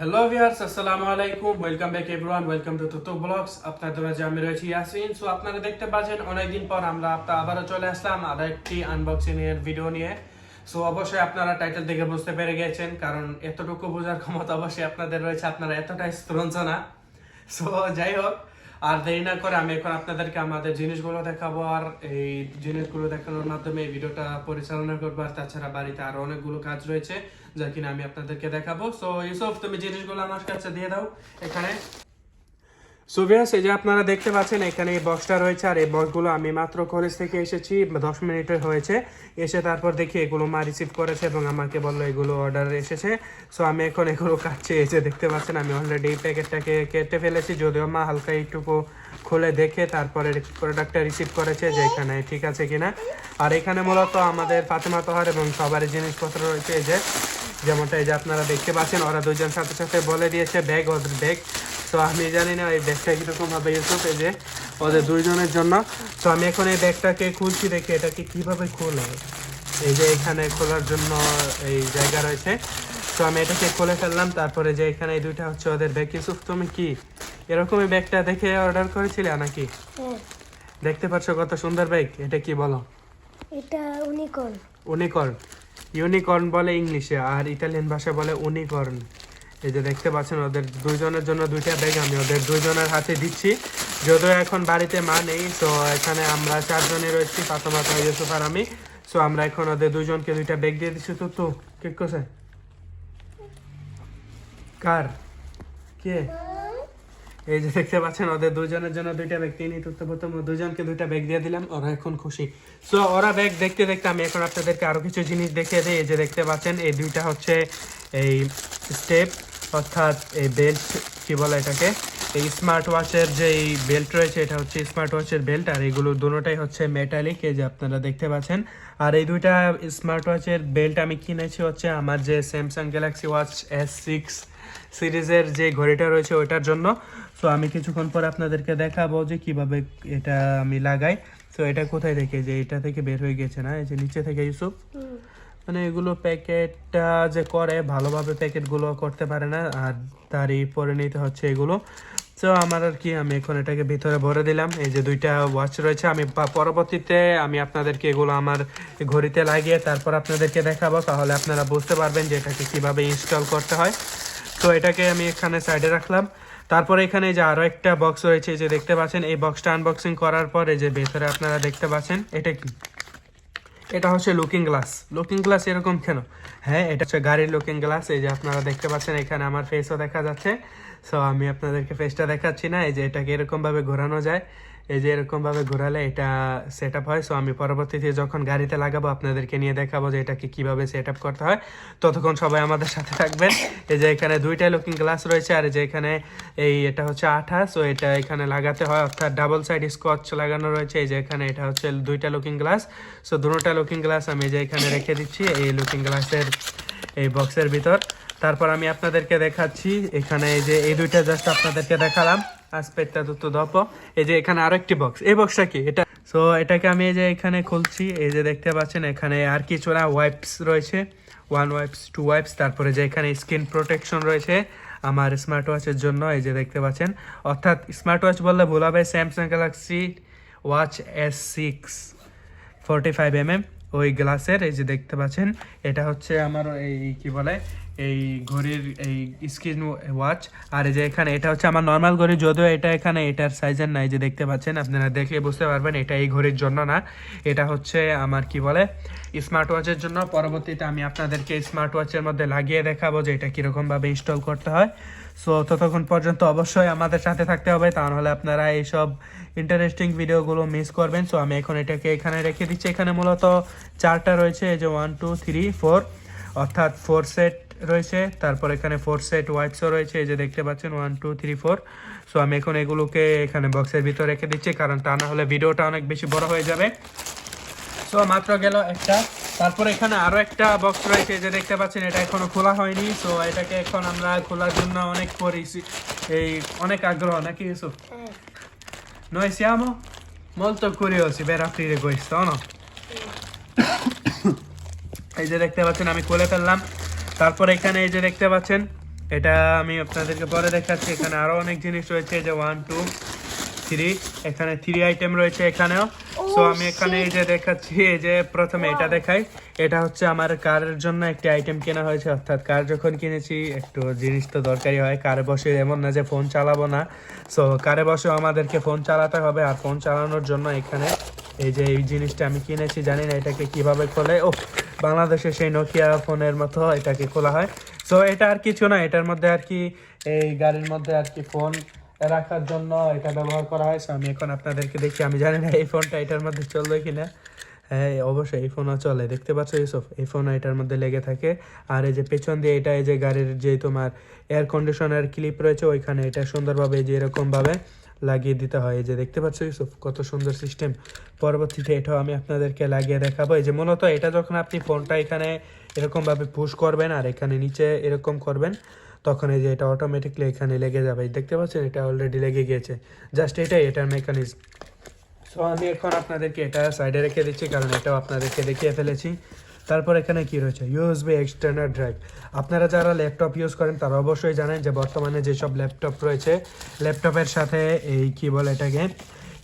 Hello viewers আসসালামু আলাইকুম welcome back everyone welcome to Tutu blogs আপনাদের মাঝে আমি রয়েছি ইয়াসিন সো আপনারা দেখতে পাচ্ছেন, অনেকদিন পর আমরা আপনার আবারও চলে আসলাম আর একটি আনবক্সিং এর ভিডিও নিয়ে। সো অবশ্যই আপনারা টাইটেল দেখে বুঝতে পেরে গেছেন, কারণ এতটুকু বোঝার ক্ষমতা অবশ্যই আপনাদের রয়েছে। আপনারা এতটাই স্ত্রঞ্চ না। সো যাই হোক আর দেরি না করে আমি এখন আপনাদেরকে আমাদের জিনিসগুলো দেখাবো আর এই জিনিসগুলো দেখানোর মাধ্যমে এই ভিডিওটা পরিচালনা করব আর তাছাড়া বাড়িতে আরও অনেকগুলো কাজ রয়েছে যা কিনা আমি আপনাদেরকে দেখাবো। সো ইউসুফ তুমি জিনিসগুলো আমার কাছে দিয়ে দাও। এখানে সো ভিউয়ার্স এই যে আপনারা দেখতে পাচ্ছেন, এখানে এই বক্সটা রয়েছে আর এই বক্সগুলো আমি মাত্র কলেজ থেকে এসেছি, দশ মিনিটের হয়েছে। এসে তারপর দেখি এগুলো মা রিসিভ করেছে এবং আমাকে বলল এগুলো অর্ডার এসেছে। সো আমি এখন এগুলো কাটছি যে দেখতে পাচ্ছেন, আমি অলরেডি প্যাকেটটাকে কেটে ফেলেছি, যদিও মা হালকা একটুকু খুলে দেখে তারপরে প্রোডাক্টটা রিসিভ করেছে যে এখানে ঠিক আছে কিনা। আর এখানে মূলত আমাদের ফাতেমা তোহার এবং সবারই জিনিসপত্র রয়েছে, এই যে যেমনটা এই যে আপনারা দেখতে পাচ্ছেন ওরা দুজন সাথে সাথে বলে দিয়েছে ব্যাগ ওদের ব্যাগ। তো আমি জানি না এই ব্যাগটা কীরকম হবে ইউসুফ এই যে ওদের দুইজনের জন্য। তো আমি এখন এই ব্যাগটাকে খুলছি দেখি এটাকে কীভাবে খোলে। এই যে এখানে খোলার জন্য এই জায়গা রয়েছে। তো আমি এটাকে খুলে ফেললাম তারপরে যে এখানে এই দুইটা হচ্ছে ওদের ব্যাগ। ইউসুফ তুমি কি এরকমই ব্যাগটা দেখে অর্ডার করেছিলে নাকি? হ্যাঁ। দেখতে পাচ্ছ কত সুন্দর ব্যাগ এটা কি বলো? এটা ইউনিকর্ন ইউনিকর্ন ইউনিকর্ন বলে ইংলিশে, আর ইতালিয়ান ভাষা বলে ইউনিকর্ন এই যে দেখতে পাচ্ছেন, ওদের দুইজনের জন্য দুইটা ব্যাগ আমি ওদের দুইজনের হাতে দিচ্ছি। যদিও এখন বাড়িতে মা নেই, তো এখানে আমরা চারজনে রয়েছি ফাতেমা তো ইউসুফ আর আমি। সো আমরা এখন ওদের দুইজনকে দুইটা ব্যাগ দিয়ে দিচ্ছি। তো তো কে কোথায় কার? কে? এই যে দেখতে পাচ্ছেন, ওদের দুজনের জন্য দুইটা ব্যাগ তিনি প্রথম দুজনকে দুইটা ব্যাগ দিয়ে দিলাম, ওরা এখন খুশি। সো ওরা ব্যাগ দেখতে দেখতে আমি এখন আপনাদেরকে আরও কিছু জিনিস দেখিয়ে দিই। এই যে দেখতে পাচ্ছেন, এই দুইটা হচ্ছে এই স্টেপ অর্থাৎ এই বেল্ট কি বলে এটাকে? এই স্মার্ট ওয়াচের যে এই বেল্ট রয়েছে, এটা হচ্ছে স্মার্ট ওয়াচের বেল্ট আর এগুলো দুটোটাই হচ্ছে মেটালিক এই যে আপনারা দেখতে পাচ্ছেন। আর এই দুইটা স্মার্ট ওয়াচের বেল্ট আমি কিনেছি হচ্ছে আমার যে Samsung Galaxy watch S six সিরিজের যে ঘড়িটা রয়েছে ওইটার জন্য। সো আমি কিছুক্ষণ পর আপনাদেরকে দেখাবো যে কীভাবে এটা আমি লাগাই। তো এটা কোথায় রেখে যে এটা থেকে বের হয়ে গেছে না? এই যে নিচে থেকে ইউসুফ। মানে এগুলো প্যাকেটটা যে করে, ভালোভাবে প্যাকেটগুলো করতে পারে না, আর তারই পরে নিতে হচ্ছে এগুলো। তো আমার আর কি, আমি এখন এটাকে ভিতরে ভরে দিলাম। এই যে দুইটা ওয়াচ রয়েছে, আমি পরবর্তীতে আমি আপনাদেরকে এগুলো আমার ঘড়িতে লাগিয়ে তারপর আপনাদেরকে দেখাবো। তাহলে আপনারা বুঝতে পারবেন যে এটাকে কীভাবে ইনস্টল করতে হয়। তো এটাকে আমি এখানে সাইডে রাখলাম। তারপরে এখানে যে আরও একটা বক্স রয়েছে যে দেখতে পাচ্ছেন, এই বক্সটা আনবক্সিং করার পরে যে ভেতরে আপনারা দেখতে পাচ্ছেন, এটা কি? এটা হচ্ছে লুকিং গ্লাস লুকিং গ্লাস এরকম কেন? হ্যাঁ এটা হচ্ছে গাড়ির লুকিং গ্লাস এই যে আপনারা দেখতে পাচ্ছেন, এখানে আমার ফেসও দেখা যাচ্ছে। সো আমি আপনাদেরকে ফেসটা দেখাচ্ছি না, এই যে এটাকে এরকমভাবে ঘোরানো যায়। এই যে এরকম ভাবে ঘোরালে এটা সেট আপ হয়। সো আমি পরবর্তীতে যখন গাড়িতে লাগাবো, আপনাদেরকে নিয়ে দেখাবো যে এটাকে কীভাবে সেট আপ করতে হয়। ততক্ষণ সবাই আমাদের সাথে থাকবেন। এই যে এখানে দুইটা লুকিং গ্লাস রয়েছে, আর যে এখানে এই এটা হচ্ছে আঠা। সো এটা এখানে লাগাতে হয়, অর্থাৎ ডাবল সাইড স্কচ লাগানো রয়েছে। এই যে এখানে এটা হচ্ছে দুইটা লুকিং গ্লাস সো দুটোটা লুকিং গ্লাস আমি যে এখানে রেখে দিচ্ছি, এই লুকিং গ্লাসের এই বক্সের ভিতর। তারপর আমি আপনাদেরকে দেখাচ্ছি, এখানে এই যে এই দুইটা জাস্ট আপনাদেরকে দেখালাম। আসপেটটা দুটো দপ এই যে এখানে আরও একটি বক্স এই বক্সটা কি? এটা সো এটাকে আমি এই যে এখানে খুলছি। এই যে দেখতে পাচ্ছেন, এখানে আর কিছু না ওয়াইপস রয়েছে। ওয়ান ওয়াইপস টু ওয়াইপস তারপরে যে এখানে স্কিন প্রোটেকশন রয়েছে আমার স্মার্ট ওয়াচের জন্য, এই যে দেখতে পাচ্ছেন। অর্থাৎ স্মার্ট ওয়াচ বললে ভুল হবে Samsung Galaxy watch S six forty five M M ওই গ্লাসের, এই যে দেখতে পাচ্ছেন, এটা হচ্ছে আমার এই কি বলে, এই ঘড়ির এই স্ক্রিন ওয়াচ। আর এই যে এখানে, এটা হচ্ছে আমার নর্মাল ঘড়ি, যদিও এটা এখানে এটার সাইজের নাই, যে দেখতে পাচ্ছেন, আপনারা দেখে বুঝতে পারবেন, এটা এই ঘড়ির জন্য না। এটা হচ্ছে আমার কি বলে স্মার্ট ওয়াচের জন্য। পরবর্তীতে আমি আপনাদেরকে স্মার্ট ওয়াচের মধ্যে লাগিয়ে দেখাবো যে এটা কীরকমভাবে ইনস্টল করতে হয়। সো ততক্ষণ পর্যন্ত অবশ্যই আমাদের সাথে থাকতে হবে। তা নাহলে আপনারা এইসব ইন্টারেস্টিং ভিডিওগুলো মিস করবেন। সো আমি এখন এটাকে এখানে রেখে দিচ্ছি। এখানে মূলত চারটা রয়েছে। এই যে ওয়ান টু থ্রি ফোর অর্থাৎ ফোর সেট রয়েছে। তারপর এখানে ফোর সেট ওয়াইটসও রয়েছে। এই যে দেখতে পাচ্ছেন one two three four so আমি এখন এগুলোকে এখানে বক্সের ভিতর রেখে দিচ্ছি। কারণ তা না হলে ভিডিওটা অনেক বেশি বড় হয়ে যাবে। সো মাত্র গেল একটা তারপর এখানে আরও একটা বক্স রয়েছে যে দেখতে পাচ্ছেন এটা এখনও খোলা হয়নি। সো এটাকে এখন আমরা খোলার জন্য অনেক পরিছি এই অনেক আগ্রহ নাকি Yusuf? Noi siamo molto curiosi per aprire questo, no? এই যে দেখতে পাচ্ছেন আমি খুলে ফেললাম। তারপর এখানে এই যে দেখতে পাচ্ছেন এটা আমি আপনাদেরকে পরে দেখাচ্ছি এখানে আরও অনেক জিনিস রয়েছে যে ওয়ান টু থ্রি এখানে থ্রি আইটেম রয়েছে এখানেও। সো আমি এখানে এই যে দেখাচ্ছি, এই যে প্রথমে এটা দেখাই। এটা হচ্ছে আমার কারের জন্য একটি আইটেম কেনা হয়েছে। অর্থাৎ কার যখন কিনেছি, একটু জিনিস তো দরকারি হয়। কারে বসে এমন না যে ফোন চালাবো না। সো কারে বসেও আমাদেরকে ফোন চালাতে হবে। আর ফোন চালানোর জন্য এখানে এই যে এই জিনিসটা আমি কিনেছি, জানি না এটাকে কীভাবে খোলে। ও বাংলাদেশে সেই নোকিয়া ফোনের মতো এটাকে খোলা হয়। সো এটা আর কিছু না। এটার মধ্যে আর কি, এই গাড়ির মধ্যে আর কি ফোন রাখার জন্য এটা ব্যবহার করা হয়। আমি এখন আপনাদেরকে দেখি, আমি জানি না এই ফোনটা এটার মধ্যে চলবে কিনা। হ্যাঁ অবশ্যই এই ফোনও চলে। দেখতে পাচ্ছ ইউসুফ, এই ফোন এটার মধ্যে লেগে থাকে। আর এই যে পেছন দিয়ে এটা, এই যে গাড়ির যে তোমার এয়ার কন্ডিশনার ক্লিপ রয়েছে, ওইখানে এটা সুন্দরভাবে যে এরকমভাবে লাগিয়ে দিতে হয়। এই যে দেখতে পাচ্ছ ইউসুফ, কত সুন্দর সিস্টেম পরবর্তীতে এটাও আমি আপনাদেরকে লাগিয়ে দেখাবো। এই যে মূলত এটা যখন আপনি ফোনটা এখানে এরকমভাবে পুশ করবেন আর এখানে নিচে এরকম করবেন তখন এই যে এটা অটোমেটিকলি এখানে লেগে যাবে। দেখতে পাচ্ছেন? এটা অলরেডি লেগে গিয়েছে। জাস্ট এটাই, এটার মেকানিজম সো আমি এখন আপনাদেরকে এটা সাইডে রেখে দিচ্ছি, কারণ এটাও আপনাদেরকে দেখিয়ে ফেলেছি। তারপর এখানে কি রয়েছে? ইউএসবি এক্সটার্নাল ড্রাইভ আপনারা যারা ল্যাপটপ ইউজ করেন, তারা অবশ্যই জানেন যে বর্তমানে যেসব ল্যাপটপ রয়েছে ল্যাপটপের সাথে এই কি বলে এটাকে?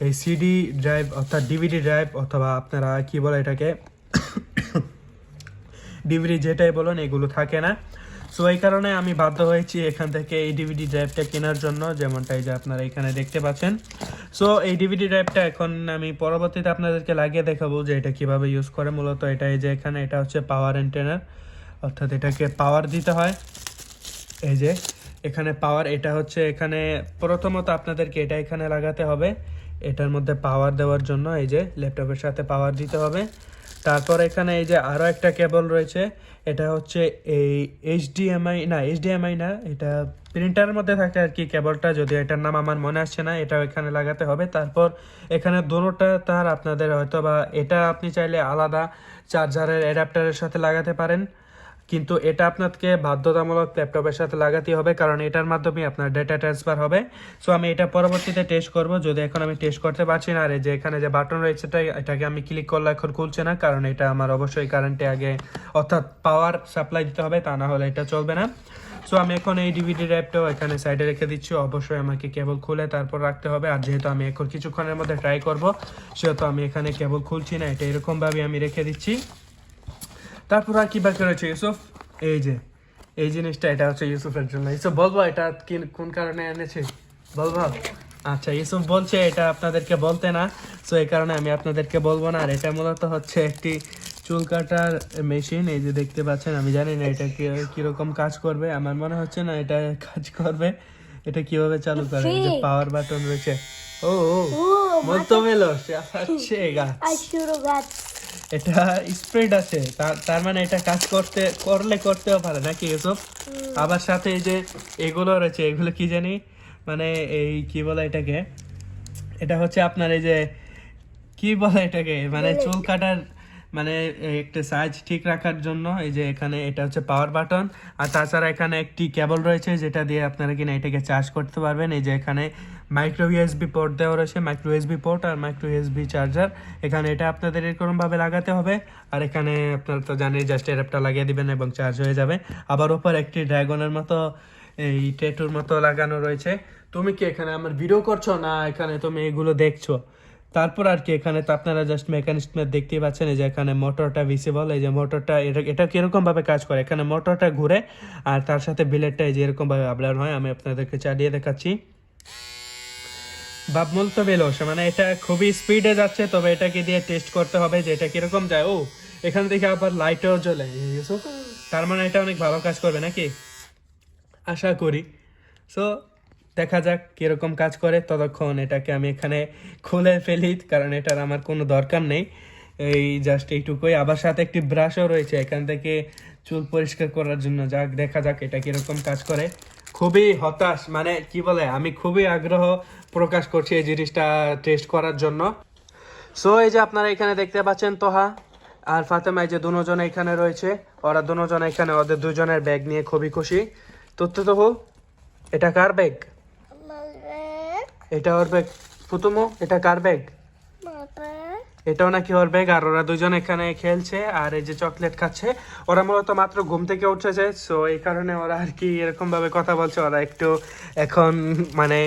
এই সিডি ড্রাইভ অর্থাৎ ডিভিডি ড্রাইভ অথবা আপনারা কি বলে এটাকে? ডিভিডি যেটাই বলুন, এগুলো থাকে না। সো এই কারণে আমি বাধ্য হয়েছি এখান থেকে এই ডিভিডি ড্রাইভটা কেনার জন্য, যেমনটা এই যে আপনারা এখানে দেখতে পাচ্ছেন। সো এই ডিভিডি ড্রাইভটা এখন আমি পরবর্তীতে আপনাদেরকে লাগিয়ে দেখাবো যে এটা কীভাবে ইউজ করে। মূলত এটা এই যে এখানে, এটা হচ্ছে পাওয়ার এন্টেনার অর্থাৎ এটাকে পাওয়ার দিতে হয়। এই যে এখানে পাওয়ার এটা হচ্ছে এখানে প্রথমত আপনাদেরকে এটা এখানে লাগাতে হবে। এটার মধ্যে পাওয়ার দেওয়ার জন্য এই যে ল্যাপটপের সাথে পাওয়ার দিতে হবে। তারপর এখানে এই যে আরও একটা কেবল রয়েছে, এটা হচ্ছে এই এইচডিএমআই না এইচডিএমআই না, এটা প্রিন্টারের মধ্যে থাকে আর কি কেবলটা যদি এটার নাম আমার মনে আসছে না এটা এখানে লাগাতে হবে। তারপর এখানে দুটোটা তার আপনাদের হয়তো বা এটা আপনি চাইলে আলাদা চার্জারের অ্যাডাপ্টারের সাথে লাগাতে পারেন। কিন্তু এটা আপনাকে বাধ্যতামূলক ল্যাপটপের সাথে লাগাতে হবে, কারণ এটার মাধ্যমে আপনার ডেটা ট্রান্সফার হবে। সো আমি এটা পরবর্তীতে টেস্ট করব, যদি এখন আমি টেস্ট করতে পারছি না, আর যে এখানে যে বাটন রয়েছে এটাকে আমি ক্লিক করলে এখন খুলছে না, কারণ এটা আমার অবশ্যই কারেন্টে আগে, অর্থাৎ পাওয়ার সাপ্লাই দিতে হবে, তা না হলে এটা চলবে না। সো আমি এখন এই ডিভিডি র্যাপটাও এখানে সাইডে রেখে দিচ্ছি, অবশ্যই আমাকে কেবল খুলে তারপর রাখতে হবে, আর যেহেতু আমি এখন কিছুক্ষণের মধ্যে ট্রাই করব, সেহেতু আমি এখানে কেবল খুলছি না, এটা এরকমভাবে আমি রেখে দিচ্ছি। তারপর আর কি বাকি রয়েছে ইউসুফ? এই যে এই জিনিসটা এটা হচ্ছে ইউসুফের জন্য। ইউসুফ বলব এটা কোন কারণে এনেছে? বলব? আচ্ছা ইউসুফ বলছে এটা আপনাদেরকে বলতে না। সো এই কারণে আমি আপনাদেরকে বলব না। আর এটা মূলত হচ্ছে একটি চুল কাটার মেশিন। এই যে দেখতে পাচ্ছেন আমি জানি না এটা কি- কীরকম কাজ করবে। আমার মনে হচ্ছে না এটা কাজ করবে। এটা কীভাবে চালু করে? যে পাওয়ার বাটন রয়েছে। ও ও molto veloce আচ্ছা গাছ। আশুরো গাছ। এটা স্প্রেড আছে। তার তার মানে এটা কাজ করতে করলে করতেও পারে নাকি এসব আবার সাথে এই যে এগুলো রয়েছে এগুলো কি জানি? মানে এই কি বলে এটাকে? এটা হচ্ছে আপনার এই যে কি বলে এটাকে? মানে চুল কাটার মানে একটা সাইজ ঠিক রাখার জন্য, এই যে এখানে এটা হচ্ছে পাওয়ার বাটন আর তাছাড়া এখানে একটি কেবল রয়েছে যেটা দিয়ে আপনারা কিনা এটাকে চার্জ করতে পারবেন। এই যে এখানে মাইক্রো ইউএসবি পোর্ট দেওয়া রয়েছে মাইক্রো ইউএসবি পোর্ট আর মাইক্রো ইউএসবি চার্জার এখানে এটা আপনাদের এরকমভাবে লাগাতে হবে, আর এখানে আপনারা তো জানেন জাস্ট অ্যাডাপ্টার লাগিয়ে দিবেন এবং চার্জ হয়ে যাবে। আবার ওপর একটি ড্রাগনের মতো, এই টেটুর মতো লাগানো রয়েছে। তুমি কি এখানে আমার ভিডিও করছ না এখানে তুমি এগুলো দেখছ? তারপর আর কি, এখানে তো আপনারা জাস্ট মেকানিজমে দেখতেই পাচ্ছেন, এই যে এখানে মোটরটা ভিসিবল এই যে মোটরটা এটা এটা কীরকম ভাবে কাজ করে? এখানে মোটরটা ঘুরে, আর তার সাথে বিলেটটা এই যে এরকম ভাবে আপলার হয়, আমি আপনাদেরকে চালিয়ে দেখাচ্ছি। বাপ বলতে বেলোস মানে এটা খুবই স্পিডে যাচ্ছে, তবে এটাকে দিয়ে টেস্ট করতে হবে যে এটা কীরকম যায়। ও, এখান থেকে আবার লাইটও জ্বলে। তার মানে এটা অনেক ভালো কাজ করবে নাকি? আশা করি। সো দেখা যাক কীরকম কাজ করে। ততক্ষণ এটাকে আমি এখানে খুলে ফেলি, কারণ এটার আমার কোনো দরকার নেই। এই জাস্ট এইটুকুই। আবার সাথে একটি ব্রাশও রয়েছে, এখান থেকে চুল পরিষ্কার করার জন্য। যাক, দেখা যাক এটা কীরকম কাজ করে। খুবই হতাশ মানে কি বলে, আমি খুবই আগ্রহ প্রকাশ করছি এই জিনিসটা টেস্ট করার জন্য। সো এই যে আপনারা এখানে দেখতে পাচ্ছেন তোহা আর ফাতেমা, এই যে দুজন এখানে রয়েছে। ওরা দুজন এখানে, ওদের দুজনের ব্যাগ নিয়ে খুবই খুশি। তথ্য তো এটা কার ব্যাগ এটা ওর ব্যাগ প্রথম এটা কার ব্যাগ এটাও নাকি ওর ব্যাগ আর ওরা দুজন এখানে খেলছে, আর এই যে চকলেট খাচ্ছে। ওরা মূলত মাত্র ঘুম থেকে উঠেছে সো এই কারণে ওরা আর কি এরকম ভাবে কথা বলছে। ওরা একটু এখন মানে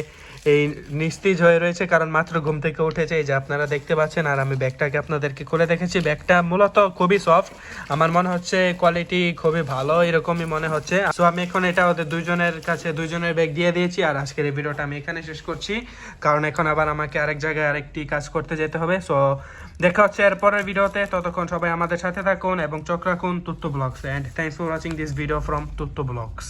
এই নিস্তেজ হয়ে রয়েছে, কারণ মাত্র ঘুম থেকে উঠেছে। এই যে আপনারা দেখতে পাচ্ছেন, আর আমি ব্যাগটাকে আপনাদেরকে খুলে দেখেছি। ব্যাগটা মূলত খুবই সফট আমার মনে হচ্ছে কোয়ালিটি খুবই ভালো, এরকমই মনে হচ্ছে। সো আমি এখন এটা ওদের দুইজনের কাছে, দুইজনের ব্যাগ দিয়ে দিয়েছি, আর আজকের এই ভিডিওটা আমি এখানে শেষ করছি। কারণ এখন আবার আমাকে আরেক জায়গায় আরেকটি কাজ করতে যেতে হবে। সো দেখা হচ্ছে এরপরের ভিডিওতে। ততক্ষণ সবাই আমাদের সাথে থাকুন এবং চোখ রাখুন Tuttu blogs. And thanks for watching this video from Tuttu blogs.